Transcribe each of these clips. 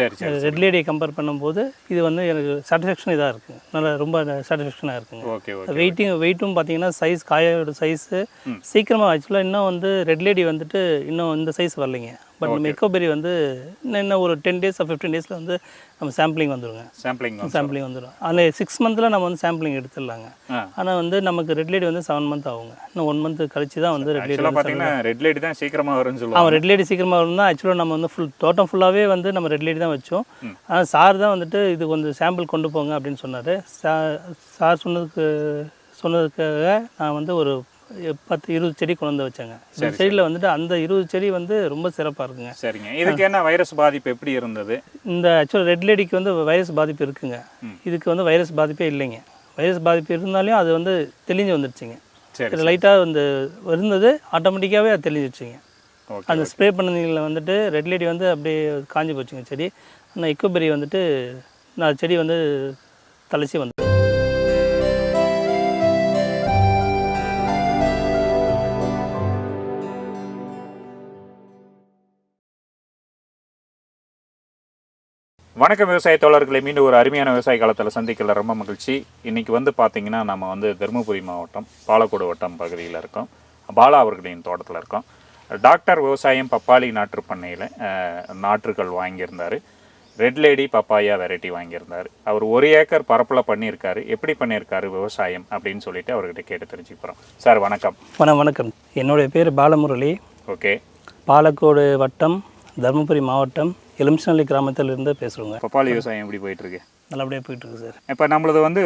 சரி சரி ரெட் லேடியை கம்பேர் பண்ணும்போது இது வந்து எனக்கு சாட்டிஸ்ஃபேக்ஷன் இதாக இருக்குது நல்லா ரொம்ப சாட்டிஸ்ஃபேக்ஷனாக இருக்குங்க. ஓகே ஓகே வெயிட்டிங் வெயிட்டும் பார்த்தீங்கன்னா சைஸ் காயோட சைஸு சீக்கிரமாக ஆக்சுவலாக இன்னும் வந்து ரெட் லேடி வந்துட்டு இன்னும் இந்த சைஸ் வரலைங்க. பட் நம்ம எக்கோபெரி வந்து இன்னும் ஒரு டென் டேஸ் ஃபிஃப்டீன் டேஸில் வந்து நம்ம சாம்பிளிங் வந்துருங்க. சாம்பிளிங் சாம்பிளிங் வந்துடும் அதில் சிக்ஸ் மந்தில் நம்ம வந்து சாம்பிளிங் எடுத்துடலாங்க. ஆனால் வந்து நமக்கு ரெட் லேடி வந்து செவன் மந்த் ஆகுங்க. இன்னும் ஒன் மந்த் கழிச்சு தான் வந்து ரெட் லேடி பார்த்தீங்கன்னா ரெட் லைட் தான் சீக்கிரமாக வரும்னு சொல்லுவாங்க. அவன் ரெட் லேடி சீக்கிரமாக வரணும்னா ஆக்சுவலாக நம்ம வந்து ஃபுல் தோட்டம் ஃபுல்லாகவே வந்து நம்ம ரெட் லேடி தான் வச்சோம். ஆனால் சார் தான் வந்துட்டு இது கொஞ்சம் சாம்பிள் கொண்டு போங்க அப்படின்னு சொன்னார். சார் சொன்னதுக்கு சொன்னதுக்காக நான் வந்து ஒரு பத்து இருபது செடி கொண்டு வந்து வச்சேங்க. இந்த செடியில் வந்துட்டு அந்த இருபது செடி வந்து ரொம்ப சிறப்பாக இருக்குங்க. சரிங்க. இதுக்கு என்ன வைரஸ் பாதிப்பு எப்படி இருந்தது? இந்த ஆக்சுவலாக ரெட் லேடிக்கு வந்து வைரஸ் பாதிப்பு இருக்குங்க. இதுக்கு வந்து வைரஸ் பாதிப்பே இல்லைங்க. வைரஸ் பாதிப்பு இருந்தாலும் அது வந்து தெளிஞ்சு வந்துடுச்சுங்க சரி இது லைட்டாக வந்து இருந்தது. ஆட்டோமேட்டிக்காகவே அது தெளிஞ்சிடுச்சுங்க அந்த ஸ்ப்ரே பண்ணதில் வந்துட்டு ரெட் லேடி வந்து அப்படியே காஞ்சி போச்சுங்க செடி. ஆனால் எக்கோபெரி வந்துட்டு நான் செடி வந்து தளச்சி வந்து வணக்கம் விவசாய தோழர்களை மீண்டும் ஒரு அருமையான விவசாய காலத்தில் சந்திக்கல. ரொம்ப மகிழ்ச்சி. இன்னைக்கு வந்து பார்த்தீங்கன்னா நம்ம வந்து தருமபுரி மாவட்டம் பாலக்கோடு வட்டம் பகுதியில் இருக்கோம். பாலா அவர்களின் தோட்டத்தில் இருக்கோம். டாக்டர் விவசாயம் பப்பாளி நாற்று பண்ணையில் நாற்றுகள் வாங்கியிருந்தார். ரெட் லேடி பப்பாயா வெரைட்டி வாங்கியிருந்தார். அவர் ஒரு ஏக்கர் பரப்பில் பண்ணியிருக்காரு. எப்படி பண்ணியிருக்காரு விவசாயம் அப்படின்னு சொல்லிட்டு அவர்கிட்ட கேட்டு தெரிஞ்சுக்கிறோம். சார் வணக்கம். வணக்கம் வணக்கம். என்னுடைய பேர் பாலமுரளி. ஓகே. பாலக்கோடு வட்டம் தருமபுரி மாவட்டம் எலுமிச்சநல்லி கிராமத்திலிருந்து பேசுகிறோங்க பப்பாளி விவசாயம் எப்படி போயிட்டு இருக்கு நல்லபடியாக போயிட்டுருக்கு சார். இப்போ நம்மளது வந்து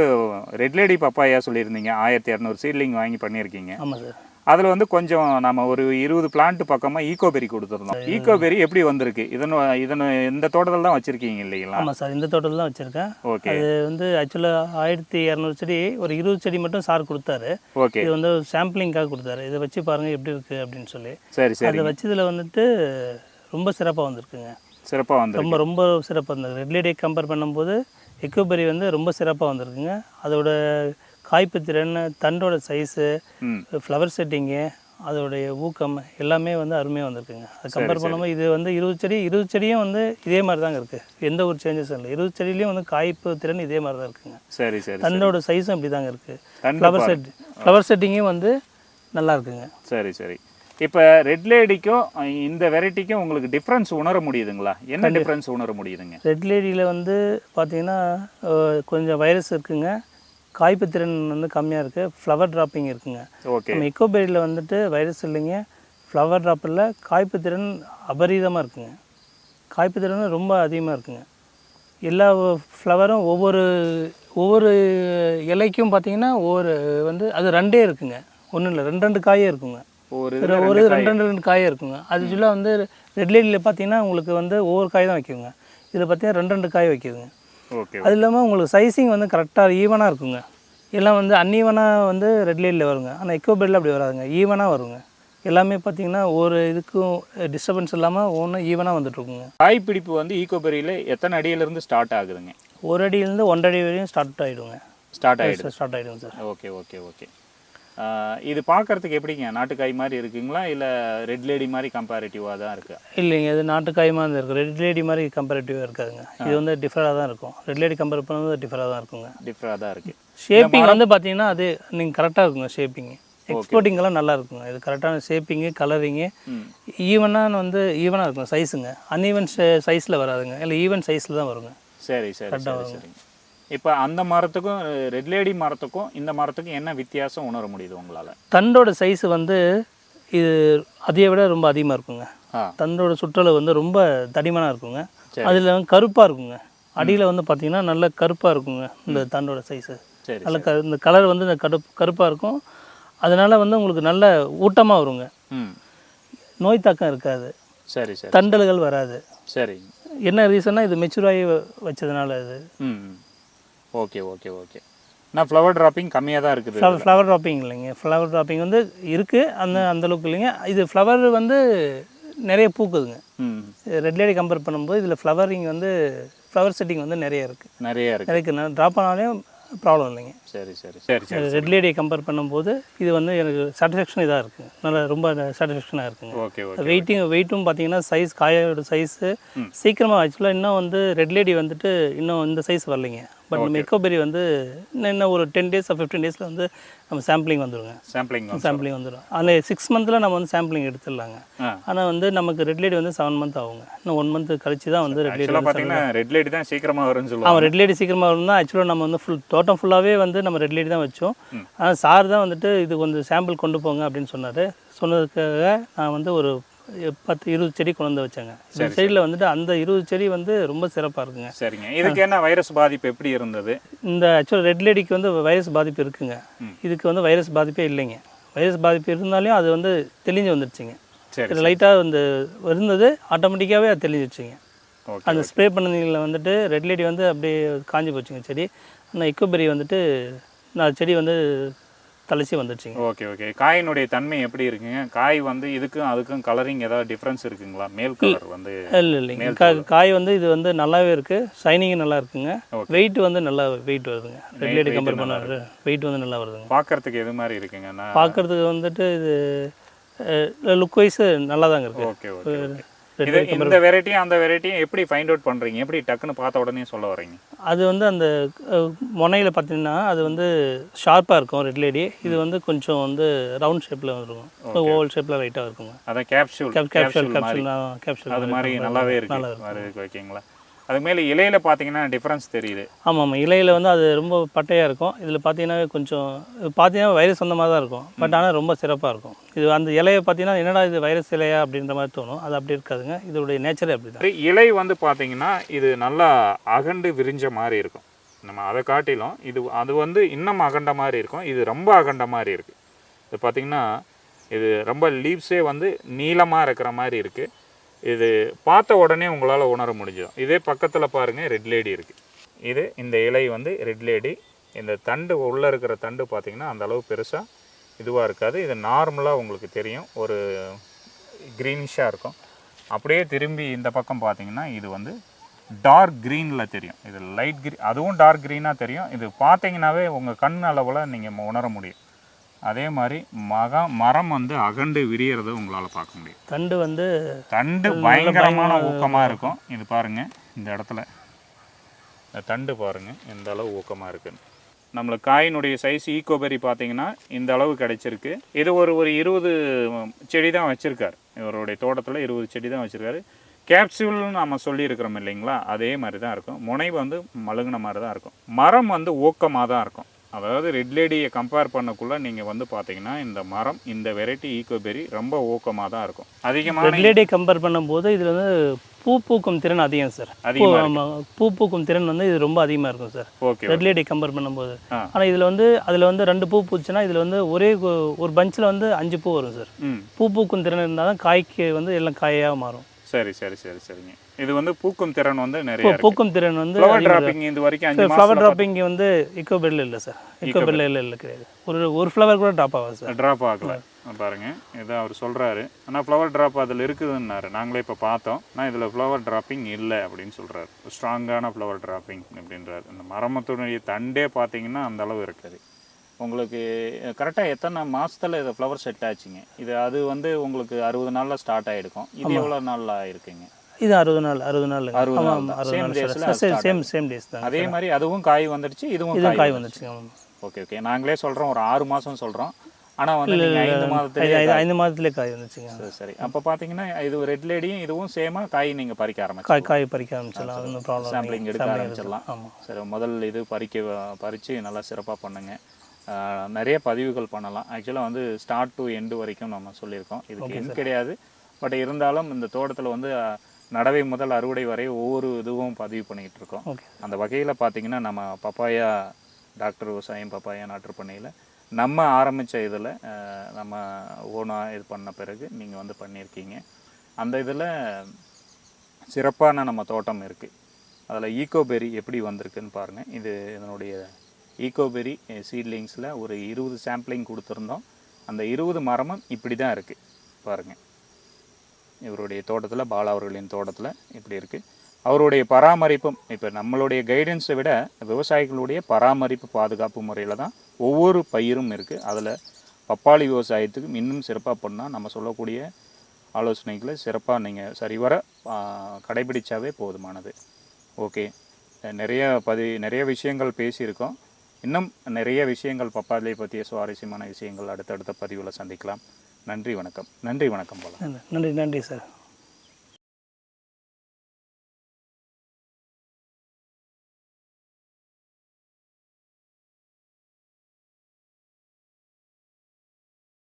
ரெட் லேடி பப்பாயா சொல்லியிருந்தீங்க. ஆயிரத்தி இரநூறு சீட்லிங் வாங்கி பண்ணியிருக்கீங்க. ஆமாம் சார். அதில் வந்து கொஞ்சம் நம்ம ஒரு இருபது பிளான்ட் பக்கமாக ஈகோபெரி கொடுத்துருந்தோம். ஈகோபெரி எப்படி வந்திருக்கு? இதன் இதன் இந்த தோட்டத்தில் தான் வச்சுருக்கீங்க இல்லைங்களா? ஆமாம் சார். இந்த தோட்டத்தில் தான் வச்சுருக்கேன். ஓகே. அது வந்து ஆக்சுவலாக ஆயிரத்தி இரநூறு செடி ஒரு இருபது செடி மட்டும் சார் கொடுத்தாரு. ஓகே. இது வந்து சாம்பிளிங்காக கொடுத்தாரு. இதை வச்சு பாருங்கள் எப்படி இருக்குது அப்படின்னு சொல்லி. சரி சரி. அதை வச்சதில் வந்துட்டு ரொம்ப சிறப்பாக வந்திருக்குங்க. சிறப்பாக வந்து ரொம்ப ரொம்ப சிறப்பாக இருந்தது ரெட் லேடியை கம்பேர் பண்ணும்போது எக்கோபெரி வந்து ரொம்ப சிறப்பாக வந்திருக்குங்க. அதோட காய்ப்பு திறன் தண்டோட சைஸு ஃப்ளவர் செட்டிங்கு அதோடைய ஊக்கம் எல்லாமே வந்து அருமையாக வந்திருக்குங்க. அது கம்பேர் பண்ணும்போது இது வந்து இருபது செடி இருபது செடியும் வந்து இதே மாதிரி தாங்க இருக்குது எந்த ஒரு சேஞ்சஸும் இல்லை. இருபது செடியிலையும் வந்து காய்ப்பு திறன் இதே மாதிரி தான் இருக்குங்க. சரி சரி தண்டோட சைஸும் அப்படி தாங்க இருக்குது ஃப்ளவர் செட் ஃப்ளவர் செட்டிங்கும் வந்து நல்லா இருக்குங்க. சரி சரி. இப்போ ரெட் லேடிக்கும் இந்த வெரைட்டிக்கும் உங்களுக்கு டிஃப்ரென்ஸ் உணர முடியுதுங்களா? என்ன டிஃப்ரென்ஸ் உணர முடியுதுங்க? ரெட் லேடியில் வந்து பார்த்தீங்கன்னா கொஞ்சம் வைரஸ் இருக்குங்க. காய்ப்பு திறன் வந்து கம்மியாக இருக்குது ஃப்ளவர் ட்ராப்பிங் இருக்குங்க. ஓகே நம்ம எக்கோபெரியில் வந்துட்டு வைரஸ் இல்லைங்க. ஃப்ளவர் ட்ராப்பில் காய்ப்பு திறன் அபரீதமாக இருக்குங்க. காய்ப்பு திறன் ரொம்ப அதிகமாக இருக்குங்க. எல்லா ஃப்ளவரும் ஒவ்வொரு ஒவ்வொரு இலைக்கும் பார்த்தீங்கன்னா ஒவ்வொரு வந்து அது ரெண்டே இருக்குங்க. ஒன்றும் இல்லை ரெண்டு ரெண்டு காயே இருக்குங்க. ஒரு ரெண்டு ரெண்டு ரெண்டு காயே இருக்குங்க. அது சொல்ல வந்து ரெட் லேடியில் பார்த்தீங்கன்னா உங்களுக்கு வந்து ஒவ்வொரு காய் தான் வைக்குங்க. இதில் பார்த்தீங்கன்னா ரெண்டு ரெண்டு காய் வைக்குதுங்க. ஓகே அது இல்லாமல் உங்களுக்கு சைஸிங் வந்து கரெக்டாக ஈவனாக இருக்குங்க. எல்லாம் வந்து அன்ஈவனாக வந்து ரெட் லைட்டில் வருங்க. ஆனால் எக்கோ பெட்டில் அப்படி வராதுங்க. ஈவனாக வருங்க. எல்லாமே பார்த்தீங்கன்னா ஒரு இதுக்கும் டிஸ்டர்பன்ஸ் இல்லாமல் ஒன்றும் ஈவனாக வந்துட்டுருக்குங்க. காய் பிடிப்பு வந்து ஈகோபெரியில் எத்தனை அடியிலிருந்து ஸ்டார்ட் ஆகுதுங்க? ஒரு அடியிலேருந்து ஒன்றரை அடி வரையும் ஸ்டார்ட் ஆகிடுங்க ஸ்டார்ட் ஆகிடுது ஸ்டார்ட் ஆகிடுங்க சார் ஓகே ஓகே ஓகே. இது பார்க்கறதுக்கு எப்படிங்க? நாட்டுக்காய் மாதிரி இருக்குங்களா? இல்லை ரெட் லேடி மாதிரி கம்பேரிட்டிவாக தான் இருக்கு? இல்லைங்க இது நாட்டுக்காயமாக தான் இருக்கும் ரெட் லேடி மாதிரி கம்பேரிட்டிவாக இருக்காதுங்க. இது வந்து டிஃபராக தான் இருக்கும். ரெட் லேடி கம்பேர் பண்ணும்போது டிஃபராக தான் இருக்குங்க. டிஃப்ரெண்டாக தான் இருக்கு. ஷேப்பிங் வந்து பார்த்தீங்கன்னா அது நீங்கள் கரெக்டாக இருக்குங்க ஷேப்பிங் எக்ஸ்போர்ட்டிங்கெல்லாம் நல்லா இருக்குங்க. இது கரெக்டான ஷேப்பிங்கு கலரிங்கு ஈவனாக வந்து ஈவனாக இருக்கும் சைஸுங்க அன்ஈவன் சைஸில் வராதுங்க. இல்லை ஈவன் சைஸில் தான் வருங்க. சரி சரி சரி சரிங்க. இப்போ அந்த மரத்துக்கும் ரெட் லேடி மரத்துக்கும் இந்த மரத்துக்கும் என்ன வித்தியாசம் உணர முடியுது உங்களால்? தண்டோட சைஸ் வந்து இது அதையை விட ரொம்ப அதிகமாக இருக்குங்க. தண்டோட சுற்றளவு வந்து ரொம்ப தடிமனாக இருக்குங்க. அதில் கருப்பாக இருக்குங்க. அடியில் வந்து பார்த்தீங்கன்னா நல்ல கருப்பாக இருக்குங்க இந்த தண்டோட சைஸு நல்ல க இந்த கலர் வந்து இந்த கருப்பு கருப்பாக இருக்கும். அதனால் வந்து உங்களுக்கு நல்ல ஊட்டமாக வருங்க. ம். நோய் தாக்கம் இருக்காது. சரி சரி தண்டல்கள் வராது. சரி. என்ன ரீசன்னா இது மெச்சூர் ஆகி வச்சதுனால இது. Okay okay okay. நான் ஃப்ளவர் ட்ராப்பிங் கம்மியாக தான் இருக்குது ஃப்ளவர் ட்ராப்பிங் இல்லைங்க. ஃப்ளவர் ட்ராப்பிங் வந்து இருக்குது அந்த அந்த அளவுக்கு இல்லைங்க. இது ஃப்ளவர் வந்து நிறைய பூக்குதுங்க. ரெட் லேடி கம்பேர் பண்ணும்போது இதில் ஃப்ளவரிங் வந்து ஃப்ளவர் செட்டிங் வந்து நிறைய இருக்குது நிறைய இருக்கு. நிறைய ட்ராப் ஆனாலே ப்ராப்ளம் இல்லைங்க. சரி சரி சரி. சரி ரெட் லேடியை கம்பேர் பண்ணும்போது இது வந்து எனக்கு சாட்டிஸ்ஃபேக்ஷன் இதாக இருக்குது நல்லா ரொம்ப சாட்டிஸ்ஃபேக்ஷனாக இருக்குங்க. ஓகே ஓகே வெயிட்டிங் வெயிட்டும் பார்த்தீங்கன்னா சைஸ் காயோட சைஸு சீக்கிரமாக ஆக்சுவலாக இன்னும் வந்து ரெட் லேடி வந்துட்டு இன்னும் இந்த சைஸ் வரலைங்க. பட் நம்ம எக்கோபெரி வந்து இன்னும் இன்னும் ஒரு டென் டேஸ் ஃபிஃப்டீன் டேஸில் வந்து நம்ம சாம்பிளிங் வந்துருங்க. சாம்பிளிங் சாம்பிளிங் வந்துடும் அந்த சிக்ஸ் மந்த்தில் நம்ம வந்து சாம்பிளிங் எடுத்துடலாங்க. ஆனால் வந்து நமக்கு ரெட் லேடி வந்து செவன் மந்த் ஆகுங்க. இன்னும் ஒன் மந்த் கழிச்சு தான் வந்து ரெட் லேடி பார்த்தீங்கன்னா ரெட் லைட் தான் சீக்கிரமாக வரும்னு சொல்லுவாங்க. ரெட் லேடி சீக்கிரமாக வரும்னா ஆக்சுவலாக நம்ம வந்து ஃபுல் தோட்டம் ஃபுல்லாகவே வந்து நம்ம ரெட் லேடி தான் வச்சோம். ஆனால் சார் தான் வந்துட்டு இது கொஞ்சம் சாம்பிள் கொண்டு போங்க அப்படின்னு சொன்னார். சொன்னதுக்காக நான் வந்து ஒரு பத்து இருபது செடி கொண்டு வந்து வச்சேங்க. இந்த செடியில் வந்துட்டு அந்த இருபது செடி வந்து ரொம்ப சிறப்பாக இருக்குங்க. சரிங்க. இதுக்கு என்ன வைரஸ் பாதிப்பு எப்படி இருந்தது? இந்த ஆக்சுவலாக ரெட் லேடிக்கு வந்து வைரஸ் பாதிப்பு இருக்குங்க. இதுக்கு வந்து வைரஸ் பாதிப்பே இல்லைங்க. வைரஸ் பாதிப்பு இருந்தாலும் அது வந்து தெளிஞ்சு வந்துடுச்சுங்க சரி இது லைட்டாக வந்து இருந்தது. ஆட்டோமேட்டிக்காகவே அது தெளிஞ்சிடுச்சுங்க ஓகே அந்த ஸ்ப்ரே பண்ணதில் வந்துட்டு ரெட் லேடி வந்து அப்படியே காஞ்சி போச்சுங்க செடி. ஆனால் எக்கோபெரி வந்துட்டு நான் செடி வந்து தளச்சி வந்துடுச்சுங்க. Okay okay. காயினுடைய தன்மை எப்படி இருக்குங்க? காய் வந்து இதுக்கும் அதுக்கும் கலரிங் ஏதாவது டிஃப்ரென்ஸ் இருக்குங்களா? மேல் கலர் வந்து இல்லை இல்லைங்க. காய் வந்து இது வந்து நல்லாவே இருக்குது ஷைனிங்கும் நல்லா இருக்குங்க. வெயிட் வந்து நல்லா வெயிட் வருதுங்க. ரெட் லேடி கம்பேர் பண்ண வெயிட் வந்து நல்லா வருதுங்க. பார்க்கறதுக்கு எது மாதிரி இருக்குங்க? நான் பார்க்குறதுக்கு வந்துட்டு இது லுக் வைஸ் நல்லா தாங்க இருக்குது ஓகே ஓகே. இது இந்த வெரைட்டியும் அந்த வெரைட்டியும் எப்படி ஃபைண்ட் அவுட் பண்றீங்க? எப்படி டக்குன்னு பார்த்த உடனே சொல்ல வரீங்க அது வந்து அந்த முனையில் பார்த்தீங்கன்னா அது வந்து ஷார்ப்பாக இருக்கும் ரெட் லேடி இது வந்து கொஞ்சம் வந்து ரவுண்ட் ஷேப்பில் வந்துருக்கும். ஓவல் ஷேப்பில் லைட்டாக இருக்குங்க. அதான் கேப்சூல் கேப்சூல் கேப்சூல் கேப்சூல் அது மாதிரி நல்லாவே இருக்கு. மாதிரி ஓகேங்களா அது மேல இலையில பார்த்தீங்கன்னா டிஃப்ரென்ஸ் தெரியுது. ஆமாம் ஆமாம் இலையில் வந்து அது ரொம்ப பட்டையாக இருக்கும். இதில் பார்த்தீங்கன்னா கொஞ்சம் பார்த்தீங்கன்னா வைரஸ் அந்த மாதிரி தான் இருக்கும். பட் ஆனால் ரொம்ப சிறப்பாக இருக்கும். இது அந்த இலையை பார்த்தீங்கன்னா என்னடா இது வைரஸ் இலையா அப்படின்ற மாதிரி தோணும். அது அப்படி இருக்காதுங்க. இதோடைய நேச்சரே அப்படி தான் இலை வந்து பார்த்தீங்கன்னா இது நல்லா அகண்டு விரிஞ்ச மாதிரி இருக்கும். நம்ம அதை காட்டிலும் இது அது வந்து இன்னும் அகண்ட மாதிரி இருக்கும். இது ரொம்ப அகண்ட மாதிரி இருக்குது இது பார்த்தீங்கன்னா இது ரொம்ப லீவ்ஸே வந்து நீளமாக இருக்கிற மாதிரி இருக்குது இது பார்த்த உடனே உங்களால் உணர முடிஞ்சிடும். இதே பக்கத்தில் பாருங்கள் ரெட் லேடி இருக்குது இது இந்த இலை வந்து ரெட் லேடி இந்த தண்டு உள்ளே இருக்கிற தண்டு பார்த்திங்கன்னா அந்தளவு பெருசாக இதுவாக இருக்காது. இது நார்மலாக உங்களுக்கு தெரியும். ஒரு க்ரீனிஷாக இருக்கும். அப்படியே திரும்பி இந்த பக்கம் பார்த்தீங்கன்னா இது வந்து டார்க் க்ரீனில் தெரியும். இது லைட் க்ரீன் அதுவும் டார்க் க்ரீனாக தெரியும். இது பார்த்தீங்கன்னாவே உங்கள் கண் அளவில் நீங்கள் உணர முடியும். அதே மாதிரி மக மரம் வந்து அகண்டு விரியறதை உங்களால் பார்க்க முடியும். தண்டு வந்து தண்டு பயங்கரமான ஊக்கமாக இருக்கும். இது பாருங்க இந்த இடத்துல. இந்த தண்டு பாருங்க எந்த அளவு ஊக்கமாக இருக்குன்னு. நம்மளுக்கு காயினுடைய சைஸ் ஈகோபெரி பார்த்தீங்கன்னா இந்த அளவு கிடைச்சிருக்கு. இது ஒரு ஒரு இருபது செடி தான் வச்சுருக்காரு. இவருடைய தோட்டத்தில் இருபது செடி தான் வச்சுருக்காரு. கேப்சூல்னு நம்ம சொல்லியிருக்கிறோம் இல்லைங்களா? அதே மாதிரி தான் இருக்கும். முனை வந்து மழுங்கின மாதிரி தான் இருக்கும். மரம் வந்து ஊக்கமாக தான் இருக்கும். அதாவது ரெட் லேடியை கம்பேர் பண்ணக்குள்ள நீங்கள் வந்து பார்த்தீங்கன்னா இந்த மரம் இந்த வெரைட்டி ஈகோபெரி ரொம்ப ஊக்கமாக தான் இருக்கும். அதிகமான ரெட் லேடியை கம்பேர் பண்ணும்போது இதில் வந்து பூ பூக்கும் திறன் அதிகம் சார் பூ பூக்கும் திறன் வந்து இது ரொம்ப அதிகமாக இருக்கும் sir okay red lady compare பண்ணும்போது. ஆனால் இதில் வந்து அதில் வந்து ரெண்டு பூ பூச்சுன்னா இதில் வந்து ஒரே ஒரு பஞ்சில் வந்து அஞ்சு பூ வரும் சார் பூ பூக்கும் திறன் இருந்தால் தான் காய்க்கு வந்து எல்லாம் காயாக மாறும். சரி சரி சரி சரிங்க. இது வந்து பூக்கும் திறன் வந்து நிறைய பூக்கும் திறன் வந்து ஃப்ளவர் டிராப்பிங் இது வரைக்கும் அஞ்சு ஃப்ளவர் டிராப்பிங் வந்து இக்கோ பெல்ல இல்லை சார். இக்கோ பெல்ல இல்லை இல்லை கிடையாது. ஒரு ஒரு ஃப்ளவர் கூட ட்ராப் ஆகாது சார். ட்ராப் ஆகல. பாருங்க. இதை அவர் சொல்றாரு. ஆனால் ஃப்ளவர் ட்ராப் அதில் இருக்குதுன்னாரு. நாங்களே இப்போ பார்த்தோம். ஆனால் இதில் ஃப்ளவர் டிராப்பிங் இல்லை அப்படின்னு சொல்றாரு. ஸ்ட்ராங்கான ஃப்ளவர் டிராப்பிங் அப்படின்றாரு. இந்த மரமத்துடைய தண்டே பார்த்தீங்கன்னா அந்த அளவு இருக்குது. உங்களுக்கு கரெக்டாக எத்தனை மாசத்துல இது ஃப்ளவர் செட் ஆச்சுங்க? இது அது வந்து உங்களுக்கு அறுபது நாளில் ஸ்டார்ட் ஆகிடுக்கும் இது எவ்வளோ நாளில் இருக்குங்க இது அறுபது நாள் அறுபது நாள். அறுபது நாள். ஆமாம். அறுபது சேம் சேம் டேஸ் தான். அதே மாதிரி அதுவும் காய் வந்துடுச்சு இதுவும் இதுவும் காய் ஆமாம். ஓகே ஓகே நாங்களே சொல்றோம் ஒரு ஆறு மாசம் சொல்றோம். ஆனா வந்து ஐந்து ஐந்து மாதத்துலயே ஐந்து- மாதத்துலேயே காய் வந்துச்சுங்க. சரி, சரி. அப்ப பாத்தீங்கன்னா இது ரெட் லேடியும் இதுவும் சேமா காய் நீங்க பறிக்க ஆரம்பிச்சு காய் காய் பறிக்க ஆரம்பிச்சிடலாம். ஒன்றும் ப்ராப்ளம் சாம்பிளிங் எடுக்க ஆரம்பிச்சிடலாம். ஆமாம். சரி முதல் இது பறிக்க பறிச்சு நல்லா சிறப்பா பண்ணுங்க. நிறைய பதிவுகள் பண்ணலாம். ஆக்சுவலாக வந்து ஸ்டார்ட் டு எண்டு வரைக்கும் நம்ம சொல்லியிருக்கோம். இதுக்கு எண்ட் கிடையாது. பட் இருந்தாலும் இந்த தோட்டத்தில் வந்து நடவை முதல் அறுவடை வரை ஒவ்வொரு இதுவும் பதிவு பண்ணிக்கிட்டு இருக்கோம். அந்த வகையில் பார்த்தீங்கன்னா நம்ம பப்பாயா டாக்டர் விவசாயம் பப்பாயா நாட்டுப்பண்ணையில் நம்ம ஆரம்பித்த இதில் நம்ம ஓனாக இது பண்ண பிறகு நீங்கள் வந்து பண்ணியிருக்கீங்க அந்த இதில் சிறப்பான நம்ம தோட்டம் இருக்குது அதில் ஈகோபெரி எப்படி வந்திருக்குன்னு பாருங்கள் இது இதனுடைய ஈகோபெரி சீட்லிங்ஸில் ஒரு இருபது சாம்பிளிங் கொடுத்துருந்தோம். அந்த இருபது மரமும் இப்படி தான் இருக்குது பாருங்கள் இவருடைய தோட்டத்தில் பாலா அவர்களின் தோட்டத்தில் இப்படி இருக்குது அவருடைய பராமரிப்பும் இப்போ நம்மளுடைய கைடன்ஸை விட விவசாயிகளுடைய பராமரிப்பு பாதுகாப்பு முறையில் தான் ஒவ்வொரு பயிரும் இருக்குது அதில் பப்பாளி விவசாயத்துக்கும் இன்னும் சிறப்பாக பண்ணால் நம்ம சொல்லக்கூடிய ஆலோசனைகளை சிறப்பாக நீங்கள் சரிவர கடைபிடித்தாவே போதுமானது. ஓகே. நிறைய பதி நிறைய விஷயங்கள் பேசியிருக்கோம். இன்னும் நிறைய விஷயங்கள் பப்பாளியை பற்றிய சுவாரஸ்யமான விஷயங்கள் அடுத்தடுத்த பதிவில் சந்திக்கலாம். நன்றி வணக்கம். நன்றி வணக்கம் போல. நன்றி நன்றி சார்.